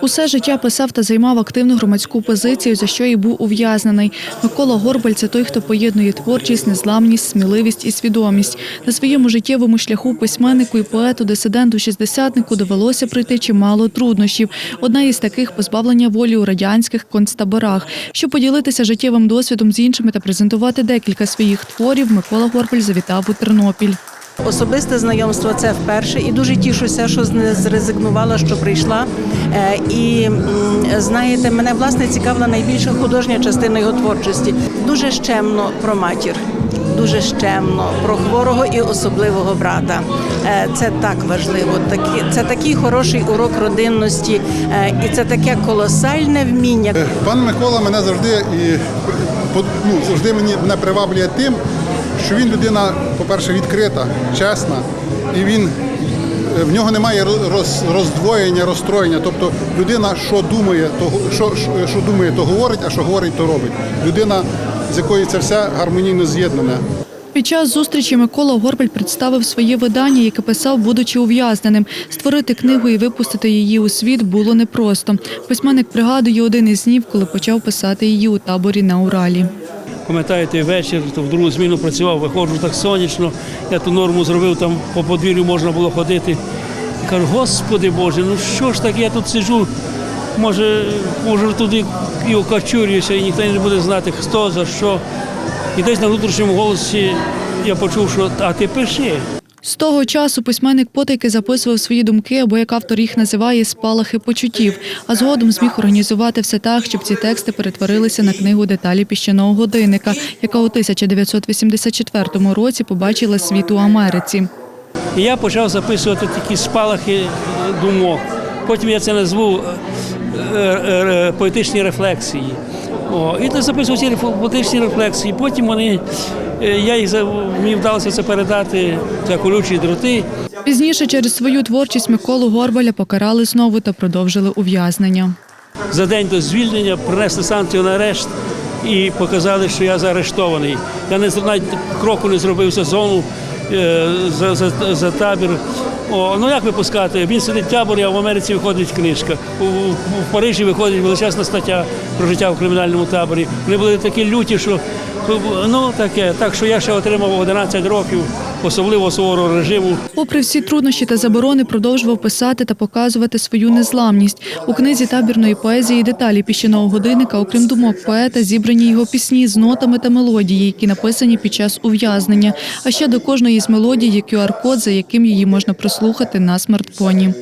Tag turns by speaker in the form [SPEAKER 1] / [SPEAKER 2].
[SPEAKER 1] Усе життя писав та займав активну громадську позицію, за що і був ув'язнений. Микола Горбаль це той, хто поєднує творчість, незламність, сміливість і свідомість. На своєму життєвому шляху письменнику і поету, дисиденту, шістдесятнику довелося пройти чимало труднощів. Одна із таких позбавлення волі у радянських концтаборах. Щоб поділитися життєвим досвідом з іншими та презентувати декілька своїх творів, Микола Горбаль завітав у Тернопіль.
[SPEAKER 2] Особисте знайомство це вперше, і дуже тішуся, що не зрезигнувала, що прийшла. Е, І знаєте, мене власне цікавила найбільша художня частина його творчості. Дуже щемно про матір, дуже щемно про хворого і особливого брата. Е, Це так важливо. Це такий хороший урок родинності, е, і це таке колосальне вміння.
[SPEAKER 3] Пан Микола мене завжди і ну, завжди мені мене приваблює тим, що він людина, по-перше, відкрита, чесна, і він е, в нього немає роз, роздвоєння, розстроєння. Тобто людина, що думає, то що, що, думає, то говорить, а що говорить, то робить. Людина, з якою це все гармонійно з'єднане.
[SPEAKER 1] Під час зустрічі Микола Горбаль представив своє видання, яке писав, будучи ув'язненим. Створити книгу і випустити її у світ було непросто. Письменник пригадує один із днів, коли почав писати її у таборі на Уралі.
[SPEAKER 4] Пам'ятаю, той вечір, то в другу зміну працював, виходжу так сонячно. Я ту норму зробив, там по подвір'ю можна було ходити. Кажу, Господи Боже, ну що ж таке, я тут сиджу, може, може туди і окачурююся, і ніхто не буде знати, хто за що. І десь на внутрішньому голосі я почув, що а ти пиши.
[SPEAKER 1] З того часу письменник потайки записував свої думки, або як автор їх називає спалахи почуттів, а згодом зміг організувати все так, щоб ці тексти перетворилися на книгу деталі піщаного годинника, яка у 1984 році побачила світ у Америці.
[SPEAKER 4] Я почав записувати такі спалахи думок. Потім я це назву поетичні рефлексії. О, і то записував ці поетичні рефлексії. Потім вони, е, я їх мені вдалося це передати за колючі дроти.
[SPEAKER 1] Пізніше через свою творчість Миколу Горбаля покарали знову та продовжили ув'язнення.
[SPEAKER 4] За день до звільнення принесли санкцію на арешт і показали, що я заарештований. Я не навіть кроку не зробив за зону, е, за, за, за табір. О, ну як випускати? Він сидить табор, а в Америці виходить книжка. У, у- в Парижі виходить величезна стаття про життя в кримінальному таборі. Вони були такі люті, що ну таке. Так що я ще отримав 11 років особливо суворого режиму.
[SPEAKER 1] Попри всі труднощі та заборони, продовжував писати та показувати свою незламність. У книзі табірної поезії деталі піщаного годинника, окрім думок поета, зібрані його пісні з нотами та мелодії, які написані під час ув'язнення. А ще до кожної з мелодій є QR-код, за яким її можна прослухати на смартфоні.